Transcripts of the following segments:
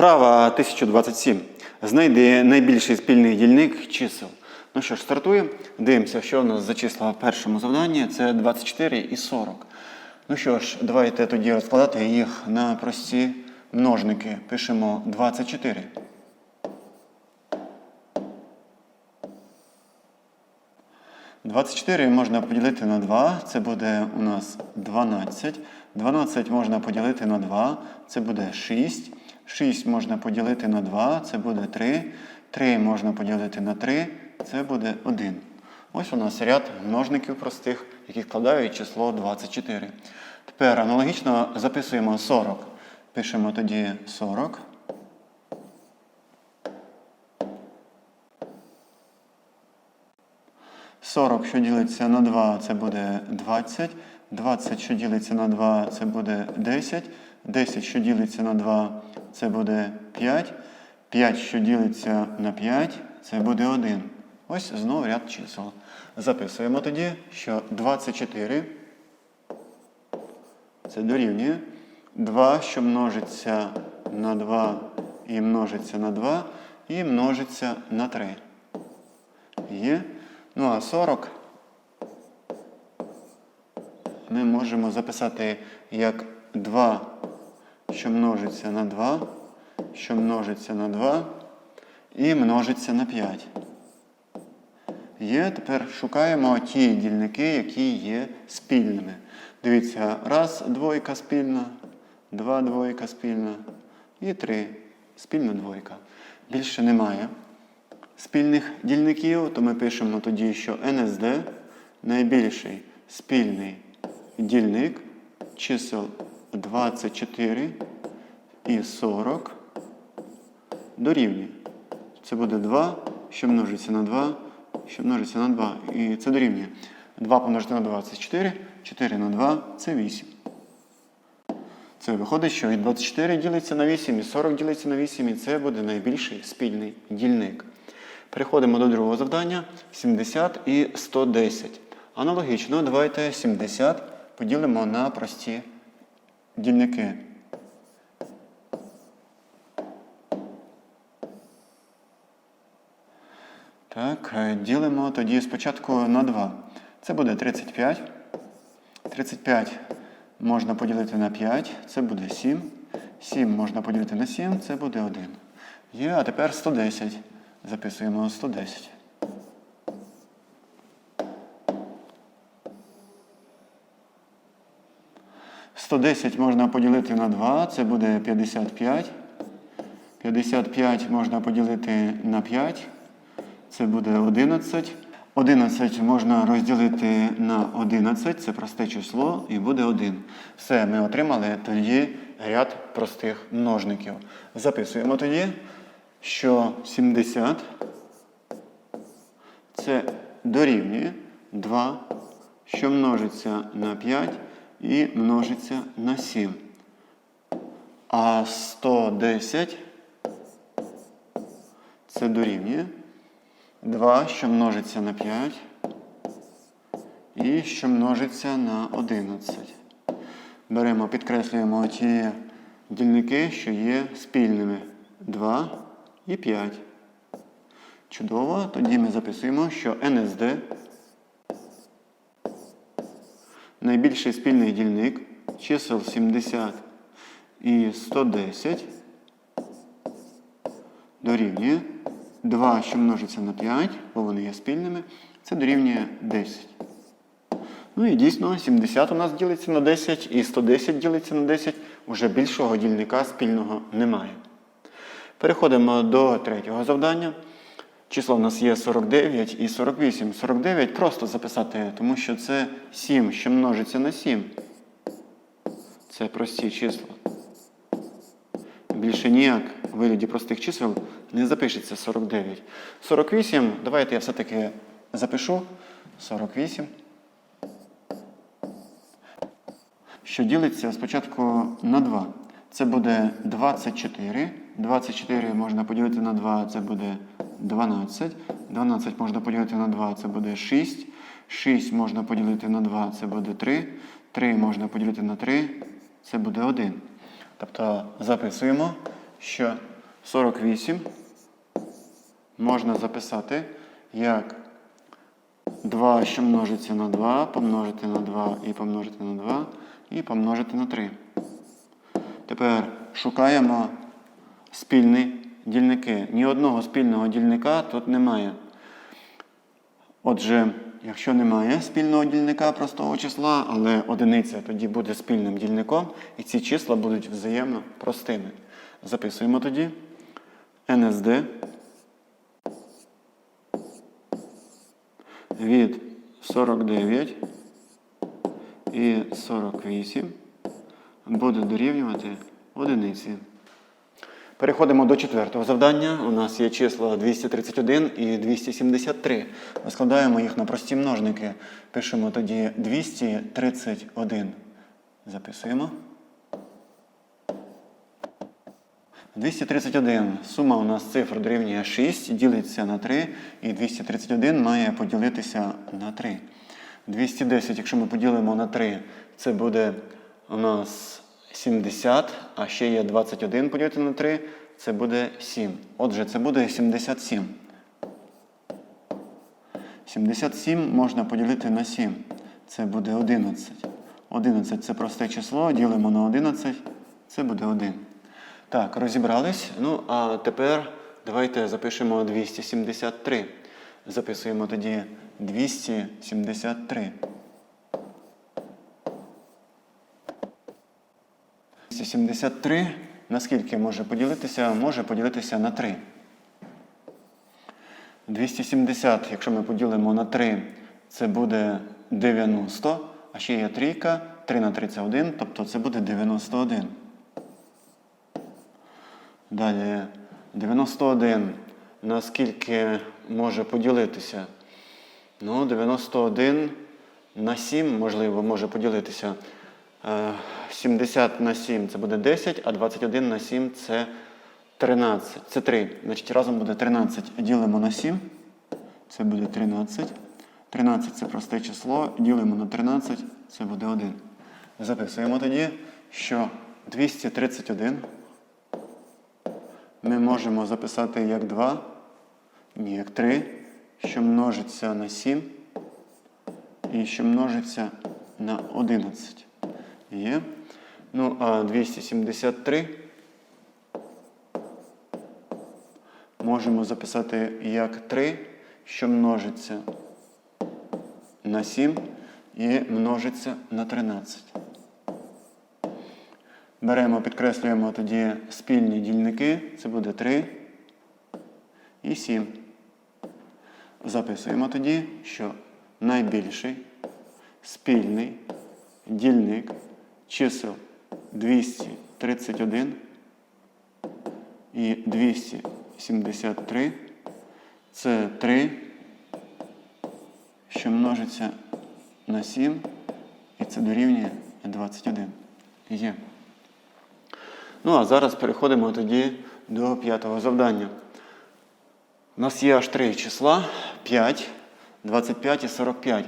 Вправа 1027. Знайди найбільший спільний дільник чисел. Ну що ж, стартуємо. Дивимося, що у нас за числа в першому завданні. Це 24 і 40. Ну що ж, давайте тоді розкладати їх на прості множники. Пишемо 24. Двадцять чотири можна поділити на 2, це буде у нас 12. 12 можна поділити на 2, це буде 6. 6 можна поділити на 2, це буде 3. 3 можна поділити на 3, це буде 1. Ось у нас ряд множників простих, які складають число 24. Тепер аналогічно записуємо 40. Пишемо тоді 40. Сорок, що ділиться на 2, це буде 20. 20, що ділиться на 2, це буде 10. 10, що ділиться на 2, це буде 5. 5, що ділиться на 5, це буде 1. Ось знову ряд чисел. Записуємо тоді, що 24 це дорівнює 2, що множиться на 2 і множиться на 2, і множиться на 3. Є. Ну а 40 ми можемо записати як 2, що множиться на 2, що множиться на 2 і множиться на 5. Є, тепер шукаємо ті дільники, які є спільними. Дивіться, раз двойка спільна, два двойка спільна і три спільна двойка. Більше немає спільних дільників, то ми пишемо тоді, що НСД найбільший спільний дільник чисел 24 і 40 дорівнює. Це буде 2, що множиться на 2, що множиться на 2. І це дорівнює. 2 помножити на 2 це 4, 4 на 2 це 8. Це виходить, що і 24 ділиться на 8, і 40 ділиться на 8, і це буде найбільший спільний дільник. Переходимо до другого завдання 70 і 110. Аналогічно, давайте 70 поділимо на прості дільники. Так, е, ділимо тоді спочатку на 2. Це буде 35. 35 можна поділити на 5, це буде 7. 7 можна поділити на 7, це буде 1. Є, а тепер 110. Записуємо 110. Сто десять можна поділити на 2, це буде 55. 55 можна поділити на 5, це буде 11. 11 можна розділити на 11, це просте число, і буде 1. Все, ми отримали тоді ряд простих множників. Записуємо тоді, що 70 це дорівнює 2, що множиться на 5 і множиться на 7. А 110 це дорівнює 2, що множиться на 5 і що множиться на 11. Беремо, підкреслюємо ті дільники, що є спільними. 2 і 5. Чудово. Тоді ми записуємо, що НСД найбільший спільний дільник чисел 70 і 110 дорівнює 2, що множиться на 5, бо вони є спільними, це дорівнює 10. Ну і дійсно, 70 у нас ділиться на 10 і 110 ділиться на 10. Уже більшого дільника спільного немає. Переходимо до третього завдання. Число в нас є 49 і 48. 49 просто записати, тому що це 7, що множиться на 7. Це прості числа. Більше ніяк в вигляді простих чисел не запишеться 49. 48, давайте я все-таки запишу. 48. Що ділиться спочатку на 2. Це буде 24. 24 можна поділити на 2, це буде 12. 12 можна поділити на 2, це буде 6. 6 можна поділити на 2, це буде 3. 3 можна поділити на 3, це буде 1. Тобто записуємо, що 48 можна записати як 2, що множиться на 2, помножити на 2 і помножити на 2, і помножити на 3. Тепер шукаємо спільні дільники. Ні одного спільного дільника тут немає. Отже, якщо немає спільного дільника простого числа, але одиниця тоді буде спільним дільником, і ці числа будуть взаємно простими. Записуємо тоді НСД від 49 і 48 буде дорівнювати одиниці. Переходимо до четвертого завдання. У нас є числа 231 і 273. Розкладаємо їх на прості множники. Пишемо тоді 231. Записуємо. 231. Сума у нас цифр дорівнює 6, ділиться на 3, і 231 має поділитися на 3. 210, якщо ми поділимо на 3, це буде у нас 70, а ще є 21 поділити на 3, це буде 7. Отже, це буде 77. 77 можна поділити на 7. Це буде 11. 11 це просте число, ділимо на 11, це буде 1. Так, розібрались. Ну, а тепер давайте запишемо 273. Записуємо тоді 273. 273 на скільки може поділитися? Може поділитися на 3. 270, якщо ми поділимо на 3, це буде 90, а ще є трійка, 3 на 3 це 1, тобто це буде 91. Далі 91 на скільки може поділитися? Ну, 91 на 7, можливо, може поділитися. Е, 70 на 7 це буде 10, а 21 на 7 це 13. Це 3. Значить, разом буде 13. Ділимо на 7. Це буде 13. 13 це просте число. Ділимо на 13, це буде 1. Записуємо тоді, що 231 ми можемо записати як 2, ні, як 3, що множиться на 7 і що множиться на 11. Є. Ну, а 273 можемо записати як 3, що множиться на 7 і множиться на 13. Беремо, підкреслюємо тоді спільні дільники. Це буде 3 і 7. Записуємо тоді, що найбільший спільний дільник чисел 231 і 273 це 3, що множиться на 7, і це дорівнює 21. Є. Ну, а зараз переходимо тоді до п'ятого завдання. У нас є аж три числа 5, 25 і 45.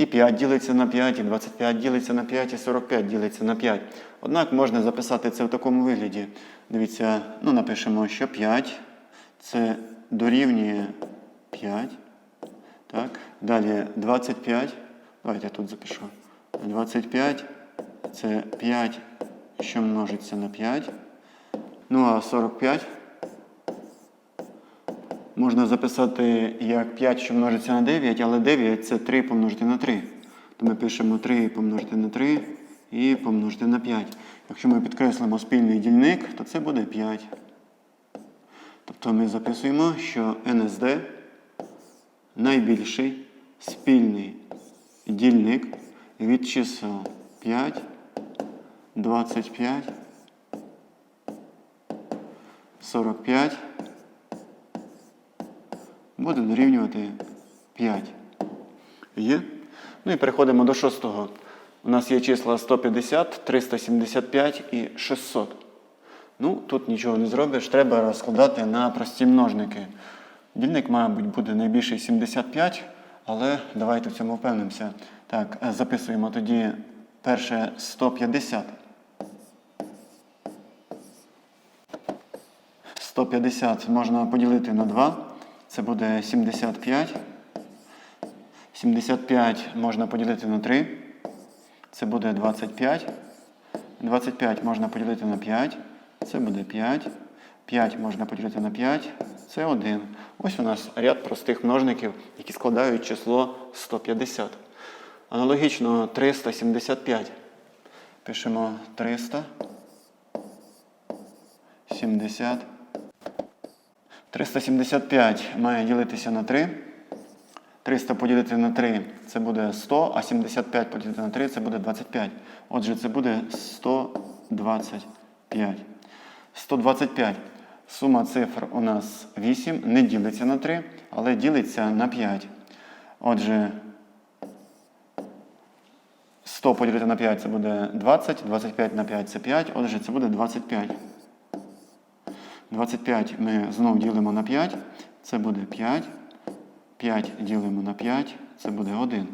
І 5 ділиться на 5, і 25 ділиться на 5, і 45 ділиться на 5. Однак можна записати це в такому вигляді. Дивіться, ну напишемо, що 5 це дорівнює 5. Так. Далі 25. Давайте я тут запишу. 25 це 5, що множиться на 5. Ну а 45 можна записати як 5, що множиться на 9, але 9 це 3 помножити на 3. То ми пишемо 3 помножити на 3 і помножити на 5. Якщо ми підкреслимо спільний дільник, то це буде 5. Тобто ми записуємо, що НСД найбільший спільний дільник від чисел 5, 25, 45 буде дорівнювати 5. Є? Ну і переходимо до шостого. У нас є числа 150, 375 і 600. Ну, тут нічого не зробиш, треба розкладати на прості множники. Дільник, мабуть, буде найбільший 75, але давайте в цьому впевнимося. Так, е, записуємо тоді перше 150. 150 можна поділити на 2. Це буде 75. 75 можна поділити на 3. Це буде 25. 25 можна поділити на 5. Це буде 5. 5 можна поділити на 5. Це 1. Ось у нас ряд простих множників, які складають число 150. Аналогічно 375. Пишемо 300. 70. 375 має ділитися на 3. 300 поділити на 3 це буде 100, а 75 поділити на 3 це буде 25. Отже, це буде 125. 125. Сума цифр у нас 8, не ділиться на 3, але ділиться на 5. Отже, 100 поділити на 5 це буде 20, 25 на 5 це 5, отже, це буде 25. 25 ми знову ділимо на 5, це буде 5. 5 ділимо на 5, це буде 1.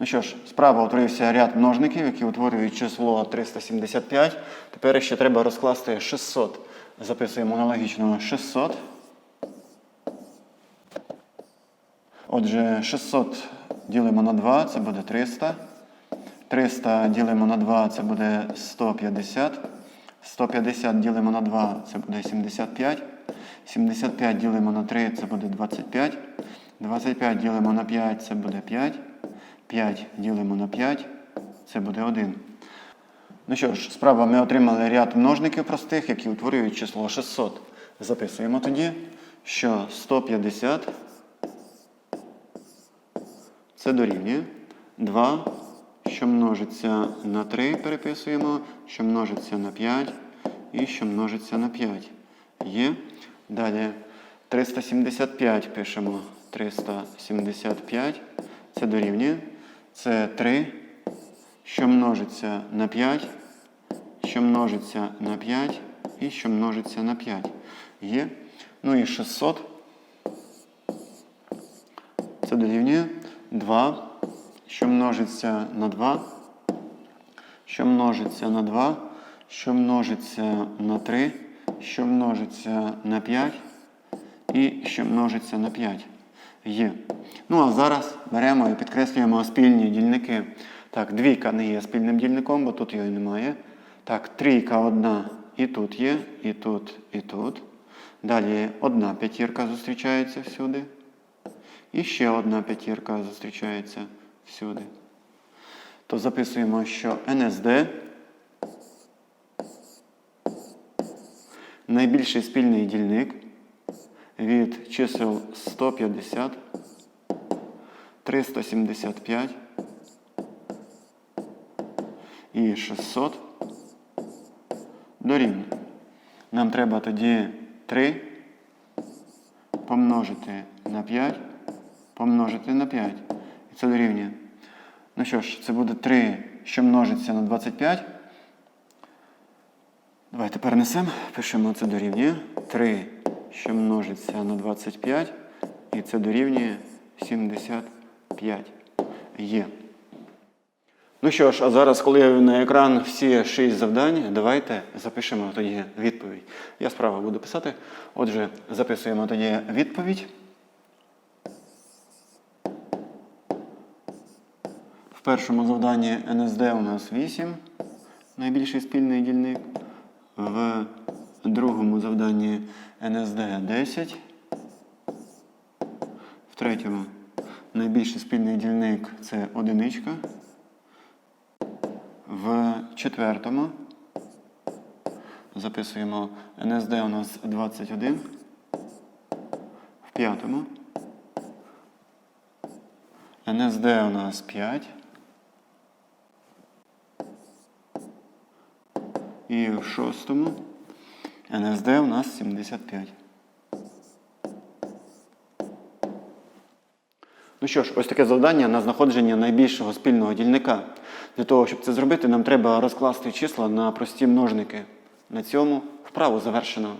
Ну що ж, справа утворився ряд множників, які утворюють число 375. Тепер ще треба розкласти 600. Записуємо аналогічно 600. Отже, 600 ділимо на 2, це буде 300. 300 ділимо на 2, це буде 150. 150 ділимо на 2, це буде 75. 75 ділимо на 3, це буде 25. 25 ділимо на 5, це буде 5. 5 ділимо на 5, це буде 1. Ну що ж, справа ми отримали ряд множників простих, які утворюють число 600. Записуємо тоді, що 150 це дорівнює 2, що множиться на 3, переписуємо, що множиться на 5 і що множиться на 5. Є. Далі 375 пишемо 375. Це дорівнює. Це 3, що множиться на 5, що множиться на 5 і що множиться на 5. Є. Ну і 600. Це дорівнює 2, що множиться на 2, що множиться на 2, що множиться на 3, що множиться на 5 і що множиться на 5. Є. Ну а зараз беремо і підкреслюємо спільні дільники. Так, двійка не є спільним дільником, бо тут його немає. Так, трійка одна і тут є, і тут, і тут. Далі одна п'ятірка зустрічається всюди. І ще одна п'ятірка зустрічається всюди. То записуємо, що НСД найбільший спільний дільник від чисел 150, 375 і 600 дорівнює. Нам треба тоді 3 помножити на 5, помножити на 5. І це дорівнює. Ну що ж, це буде 3, що множиться на 25. Давайте перенесемо. Пишемо це дорівнює. 3, що множиться на 25. І це дорівнює 75. Є. Ну що ж, а зараз, коли я на екран всі 6 завдань, давайте запишемо тоді відповідь. Я справа буду писати. Отже, записуємо тоді відповідь. В першому завданні НСД у нас 8, найбільший спільний дільник. В другому завданні НСД 10. В третьому найбільший спільний дільник це одиничка. В четвертому записуємо НСД у нас 21. В п'ятому НСД у нас 5. І в шостому НСД у нас 75. Ну що ж, ось таке завдання на знаходження найбільшого спільного дільника. Для того, щоб це зробити, нам треба розкласти числа на прості множники. На цьому вправу завершено.